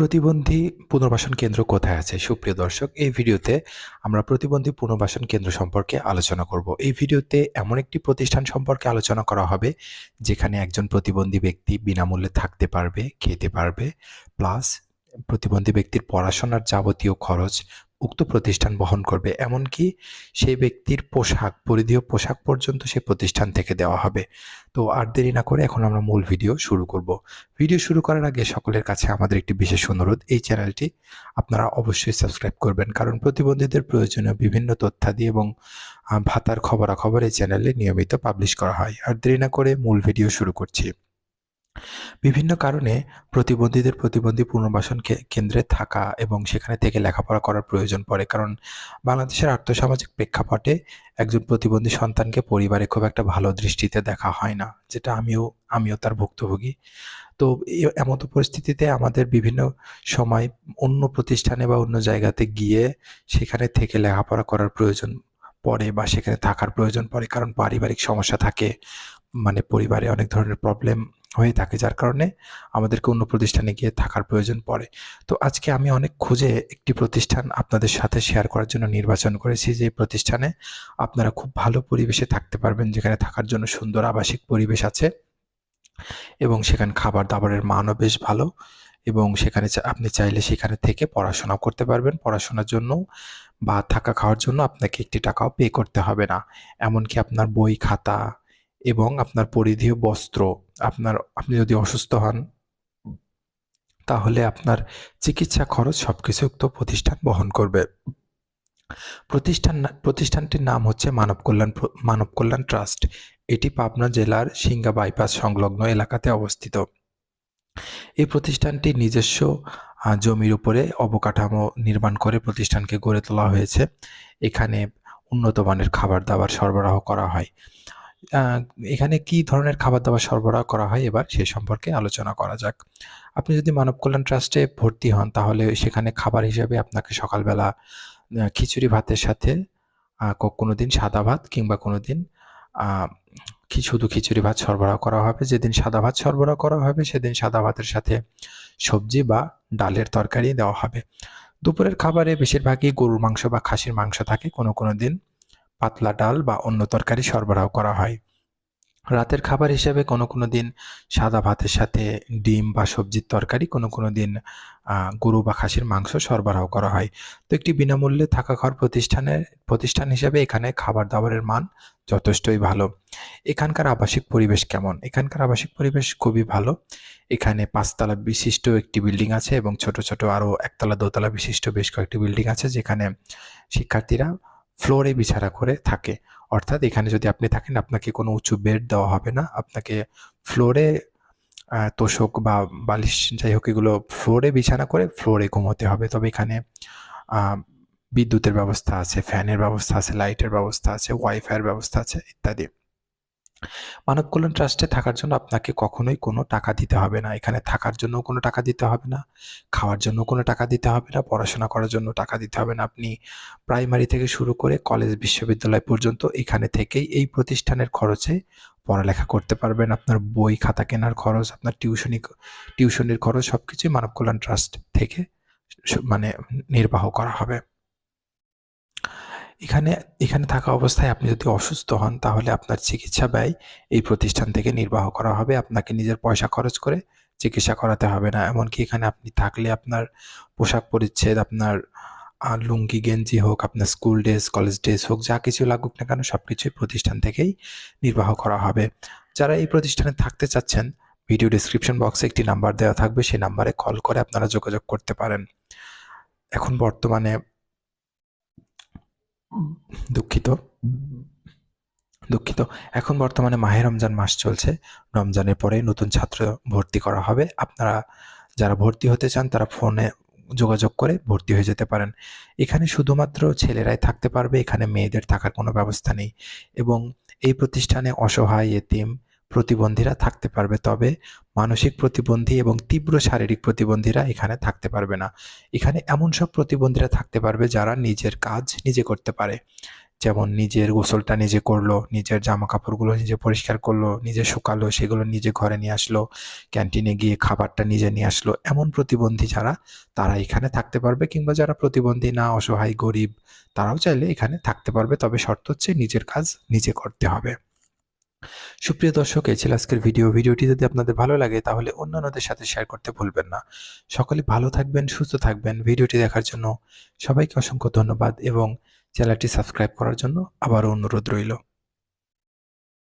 প্রতিবন্ধী পুনর্বাসন কেন্দ্র কোথায় আছে? সুপ্রিয় দর্শক, এই ভিডিওতে আমরা প্রতিবন্ধী পুনর্বাসন কেন্দ্র সম্পর্কে আলোচনা করব। এই ভিডিওতে এমন একটি প্রতিষ্ঠান সম্পর্কে আলোচনা করা হবে, যেখানে একজন প্রতিবন্ধী ব্যক্তি বিনামূল্যে থাকতে পারবে, খেতে পারবে, প্লাস প্রতিবন্ধী ব্যক্তির পড়াশোনার যাবতীয় খরচ উক্ত প্রতিষ্ঠান বহন করবে। এমনকি সেই ব্যক্তির পোশাক পরিধেয় পোশাক পর্যন্ত সেই প্রতিষ্ঠান থেকে দেওয়া হবে। তো আর দেরি না করে এখন আমরা মূল ভিডিও শুরু করব। ভিডিও শুরু করার আগে সকলের কাছে আমাদের একটি বিশেষ অনুরোধ, এই চ্যানেলটি আপনারা অবশ্যই সাবস্ক্রাইব করবেন। কারণ প্রতিবন্ধীদের প্রয়োজনীয় বিভিন্ন তথ্যাদি এবং ভাতার খবরাখবর এই চ্যানেলে নিয়মিত পাবলিশ করা হয়। আর দেরি না করে মূল ভিডিও শুরু করছি। বিভিন্ন কারণে প্রতিবন্ধীদের প্রতিবন্ধী পুনর্বাসন কেন্দ্রে থাকা এবং সেখানে থেকে লেখাপড়া করার প্রয়োজন পড়ে। কারণ বাংলাদেশের আর্থসামাজিক প্রেক্ষাপটে একজন প্রতিবন্ধী সন্তানকে পরিবারে খুব একটা ভালো দৃষ্টিতে দেখা হয় না, যেটা আমিও আমিও তার ভুক্তভোগী। তো এ- এমতো পরিস্থিতিতে আমাদের বিভিন্ন সময় অন্য প্রতিষ্ঠানে বা অন্য জায়গাতে গিয়ে সেখানে থেকে লেখাপড়া করার প্রয়োজন পড়ে বা সেখানে থাকার প্রয়োজন পড়ে। কারণ পারিবারিক সমস্যা থাকে মানে পরিবারে অনেক ধরনের প্রবলেম হয়ে থাকে, যার কারণে আমাদেরকে অন্য প্রতিষ্ঠানে গিয়ে থাকার প্রয়োজন পড়ে। তো আজকে আমি অনেক খুঁজে একটি প্রতিষ্ঠান আপনাদের সাথে শেয়ার করার জন্য নির্বাচন করেছি, যে প্রতিষ্ঠানে আপনারা খুব ভালো পরিবেশে থাকতে পারবেন, যেখানে থাকার জন্য সুন্দর আবাসিক পরিবেশ আছে এবং সেখানে খাবার দাবারের মানও বেশ ভালো এবং সেখানে আপনি চাইলে সেখানে থেকে পড়াশোনা করতে পারবেন। পড়াশোনার জন্য বা থাকা খাওয়ার জন্য আপনাকে একটি টাকাও পে করতে হবে না। এমনকি আপনার বই খাতা এবং আপনার পরিধেয় বস্ত্র, আপনার, আপনি যদি অসুস্থ হন, তাহলে আপনার চিকিৎসা খরচ সবকিছু উক্ত প্রতিষ্ঠান বহন করবে। প্রতিষ্ঠান প্রতিষ্ঠানটির নাম হচ্ছে মানব কল্যাণ মানব কল্যাণ ট্রাস্ট। এটি পাবনা জেলার সিঙ্গা বাইপাস সংলগ্ন এলাকাতে অবস্থিত। এই প্রতিষ্ঠানটি নিজস্ব জমির উপরে অবকাঠামো নির্মাণ করে প্রতিষ্ঠানকে গড়ে তোলা হয়েছে। এখানে উন্নত মানের খাবার দাবার সরবরাহ করা হয়। এখানে কি ধরনের খাবার দাবার সরবরাহ করা হয় এবার সে সম্পর্কে আলোচনা করা যাক। আপনি যদি মানব কল্যাণ ট্রাস্টে ভর্তি হন, তাহলে সেখানে খাবার হিসেবে আপনাকে সকালবেলা খিচুড়ি ভাতের সাথে কোনো দিন সাদা ভাত কিংবা কোনো দিন শুধু খিচুড়ি ভাত সরবরাহ করা হবে। যেদিন সাদা ভাত সরবরাহ করা হবে, সেদিন সাদা ভাতের সাথে সবজি বা ডালের তরকারি দেওয়া হবে। দুপুরের খাবারে বেশিরভাগই গরুর মাংস বা খাসির মাংস থাকে। কোনো কোনো দিন পাতলা ডাল বা অন্য তরকারি সরবরাহ করা হয়। রাতের খাবার হিসেবে কোনো কোনো দিন সাদা ভাতের সাথে ডিম বা সবজির তরকারি, কোনো কোনো দিন গরু বা খাসির মাংস সরবরাহ করা হয়। তো একটি বিনামূল্যে থাকা খাওয়ার প্রতিষ্ঠানের প্রতিষ্ঠান হিসেবে এখানে খাবার দাবারের মান যথেষ্টই ভালো। এখানকার আবাসিক পরিবেশ কেমন? এখানকার আবাসিক পরিবেশ খুবই ভালো। এখানে পাঁচতলা বিশিষ্ট একটি বিল্ডিং আছে এবং ছোট ছোট আরও একতলা, দোতলা বিশিষ্ট বেশ কয়েকটি বিল্ডিং আছে যেখানে শিক্ষার্থীরা ফ্লোরে বিছানা করে থাকে। অর্থাৎ এখানে যদি আপনি থাকেন, আপনাকে কোনো উঁচু বেড দেওয়া হবে না। আপনাকে ফ্লোরে তোষক বা বালিশ যাই হোক এগুলো ফ্লোরে বিছানা করে ফ্লোরে ঘুমোতে হবে। তবে এখানে বিদ্যুতের ব্যবস্থা আছে, ফ্যানের ব্যবস্থা আছে, লাইটের ব্যবস্থা আছে, ওয়াইফাইয়ের ব্যবস্থা আছে, ইত্যাদি। মানব কল্যাণ ট্রাস্টে থাকার জন্য আপনাকে কখনোই কোনো টাকা দিতে হবে না। এখানে থাকার জন্য কোনো টাকা দিতে হবে না, খাওয়ার জন্য কোনো টাকা দিতে হবে না, পড়াশোনা করার জন্য টাকা দিতে হবে না। আপনি প্রাইমারি থেকে শুরু করে কলেজ, বিশ্ববিদ্যালয় পর্যন্ত এখানে থেকেই এই প্রতিষ্ঠানের খরচে পড়ালেখা করতে পারবেন। আপনার বই, খাতা কেনার খরচ, আপনার টিউশনি, টিউশনির খরচ সব কিছুই মানব কল্যাণ ট্রাস্ট থেকে মানে নির্বাহ করা হবে। এখানে এখানে থাকা অবস্থায় আপনি যদি অসুস্থ হন, তাহলে আপনার চিকিৎসা ব্যয় এই প্রতিষ্ঠান থেকে নির্বাহ করা হবে। আপনাকে নিজের পয়সা খরচ করে চিকিৎসা করাতে হবে না। এমনকি এখানে আপনি থাকলে আপনার পোশাক পরিচ্ছেদ, আপনার লুঙ্গি, গেঞ্জি হোক, আপনার স্কুল ড্রেস, কলেজ ড্রেস হোক, যা কিছু লাগুক না কেন সব কিছুই প্রতিষ্ঠান থেকেই নির্বাহ করা হবে। যারা এই প্রতিষ্ঠানে থাকতে চাচ্ছেন, ভিডিও ডিসক্রিপশন বক্সে একটি নাম্বার দেওয়া থাকবে। সেই নাম্বারে কল করে আপনারা যোগাযোগ করতে পারেন। এখন বর্তমানে দুঃখিত। দুঃখিত। এখন বর্তমানে মাহে রমজান মাস চলছে। রমজানের পরে নতুন ছাত্র ভর্তি করা হবে। আপনারা যারা ভর্তি হতে চান, তারা ফোনে যোগাযোগ করে ভর্তি হয়ে যেতে পারেন। এখানে শুধুমাত্র ছেলেরাই থাকতে পারবে, এখানে মেয়েদের থাকার কোনো ব্যবস্থা নেই। এবং এই প্রতিষ্ঠানে অসহায়, এতিম প্রতিবন্ধীরা থাকতে পারবে, তবে মানসিক প্রতিবন্ধী এবং তীব্র শারীরিক প্রতিবন্ধীরা এখানে থাকতে পারবে না। এখানে এমন সব প্রতিবন্ধীরা থাকতে পারবে যারা নিজের কাজ নিজে করতে পারে। যেমন নিজের গোসলটা নিজে করল, নিজের জামা কাপড়গুলো নিজে পরিষ্কার করল, নিজে শুকালো, সেগুলো নিজে ঘরে নিয়ে আসলো, ক্যান্টিনে গিয়ে খাবারটা নিজে নিয়ে আসলো, এমন প্রতিবন্ধী যারা, তারা এখানে থাকতে পারবে কিংবা যারা প্রতিবন্ধী না, অসহায়, গরিব, তারাও চাইলে এখানে থাকতে পারবে, তবে শর্ত হচ্ছে নিজের কাজ নিজে করতে হবে। সুপ্রিয় দর্শক, এই ছিল আজকের ভিডিও। ভিডিওটি যদি আপনাদের ভালো লাগে, তাহলে অন্যান্যদের সাথে শেয়ার করতে ভুলবেন না। সকলে ভালো থাকবেন, সুস্থ থাকবেন। ভিডিওটি দেখার জন্য সবাইকে অসংখ্য ধন্যবাদ এবং চ্যানেলটি সাবস্ক্রাইব করার জন্য আবারও অনুরোধ রইল।